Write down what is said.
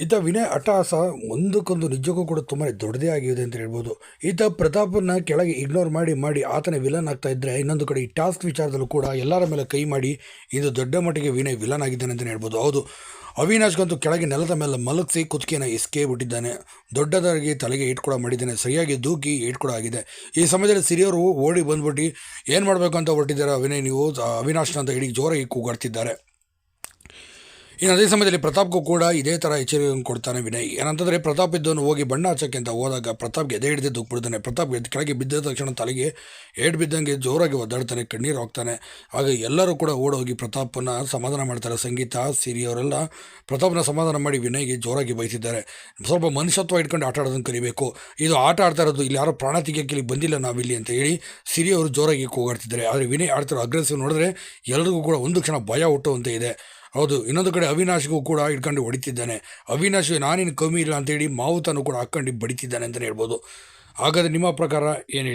ಈತ ವಿನಯ್ ಅಟ್ಟಹಾಸ ಒಂದಕ್ಕೊಂದು ನಿಜಕ್ಕೂ ಕೂಡ ತುಂಬಾ ದೊಡ್ಡದೇ ಆಗಿದೆ ಅಂತ ಹೇಳ್ಬೋದು. ಈತ ಪ್ರತಾಪನ್ನ ಕೆಳಗೆ ಇಗ್ನೋರ್ ಮಾಡಿ ಮಾಡಿ ಆತನ ವಿಲನ್ ಆಗ್ತಾ ಇದ್ರೆ ಇನ್ನೊಂದು ಕಡೆ ಈ ಟಾಸ್ಕ್ ವಿಚಾರದಲ್ಲೂ ಕೂಡ ಎಲ್ಲರ ಮೇಲೆ ಕೈ ಮಾಡಿ ಇದು ದೊಡ್ಡ ಮಟ್ಟಿಗೆ ವಿನಯ್ ವಿಲನ್ ಆಗಿದ್ದಾನೆ ಅಂತಲೇ ಹೇಳ್ಬೋದು. ಹೌದು ಅವಿನಾಶ್ಗಂತೂ ಕೆಳಗೆ ನೆಲದ ಮೇಲೆ ಮಲಗಿಸಿ ಕುತ್ತಿಗೆನ ಇಸ್ಕೇ ಬಿಟ್ಟಿದ್ದಾನೆ. ದೊಡ್ಡದಾಗಿ ತಲೆಗೆ ಏಟ್ ಕೂಡ ಮಾಡಿದ್ದಾನೆ, ಸರಿಯಾಗಿ ದೂಕಿ ಏಟ್ ಕೂಡ ಆಗಿದೆ. ಈ ಸಮಯದಲ್ಲಿ ಸಿರಿಯವರು ಓಡಿ ಬಂದ್ಬಿಟ್ಟು ಏನು ಮಾಡಬೇಕು ಅಂತ ಹೊರಟಿದ್ದಾರೆ ಅವಿನಯ್ ನೀವು ಅವಿನಾಶ್ನ ಅಂತ ಹೇಳಿ ಜೋರಾಗಿ ಕೂಗಾಡ್ತಿದ್ದಾರೆ. ಇನ್ನು ಅದೇ ಸಮಯದಲ್ಲಿ ಪ್ರತಾಪ್ಗೂ ಕೂಡ ಇದೇ ಥರ ಎಚ್ಚರಿಕೆಯನ್ನು ಕೊಡ್ತಾನೆ ವಿನಯ್. ಏನಂತಂದರೆ ಪ್ರತಾಪ್ ಇದ್ದವನು ಹೋಗಿ ಬಣ್ಣ ಹಚ್ಚಕ್ಕೆ ಅಂತ ಹೋದಾಗ ಪ್ರತಾಪ್ಗೆ ಎದೆ ಹಿಡಿದು ದುಗ್ಬಿಡ್ತಾನೆ ಪ್ರತಾಪ್ ಎದ್ದು ಕೆಳಗೆ ಬಿದ್ದ ತಕ್ಷಣ ತಲೆಗೆ ಏಟ್ ಬಿದ್ದಂಗೆ ಜೋರಾಗಿ ಒದ್ದಾಡ್ತಾನೆ, ಕಣ್ಣೀರು ಹೋಗ್ತಾನೆ ಆಗ ಎಲ್ಲರೂ ಕೂಡ ಓಡೋಗಿ ಪ್ರತಾಪನ ಸಮಾಧಾನ ಮಾಡ್ತಾರೆ. ಸಂಗೀತ, ಸಿರಿ ಅವರೆಲ್ಲ ಪ್ರತಾಪ್ನ ಸಮಾಧಾನ ಮಾಡಿ ವಿನಯ್ಗೆ ಜೋರಾಗಿ ಬಯಸಿದ್ದಾರೆ ಸ್ವಲ್ಪ ಮನುಷ್ಯತ್ವ ಇಟ್ಕೊಂಡು ಆಟ ಆಡೋದನ್ನು ಕಲಿಬೇಕು. ಇದು ಆಟ ಆಡ್ತಾ ಇರೋದು ಇಲ್ಲಿ ಯಾರೋ ಪ್ರಾಣ ತೆಗಿಯೋಕ್ಕೆ ಬಂದಿಲ್ಲ ನಾವಿಲ್ಲಿ ಅಂತ ಹೇಳಿ ಸಿರಿ ಅವರು ಜೋರಾಗಿ ಕೂಗಾಡ್ತಿದ್ದಾರೆ. ಆದರೆ ವಿನಯ್ ಆಡ್ತಿರೋ ಅಗ್ರೆಸಿವ್ ನೋಡಿದ್ರೆ ಎಲ್ರಿಗೂ ಕೂಡ ಒಂದು ಕ್ಷಣ ಭಯ ಹುಟ್ಟುವಂತೆ ಇದೆ. ಹೌದು, ಇನ್ನೊಂದು ಕಡೆ ಅವಿನಾಶ್ಗೂ ಕೂಡ ಇಟ್ಕೊಂಡು ಹೊಡಿತಿದ್ದಾನೆ. ಅವಿನಾಶ್, ನಾನೇನು ಕಮ್ಮಿ ಇಲ್ಲ ಅಂತೇಳಿ ಮಾವುತನು ಕೂಡ ಹಾಕ್ಕೊಂಡು ಬಡಿತಿದ್ದಾನೆ ಅಂತಲೇ ಹೇಳ್ಬೋದು. ಹಾಗಾದರೆ ನಿಮ್ಮ ಪ್ರಕಾರ ಏನು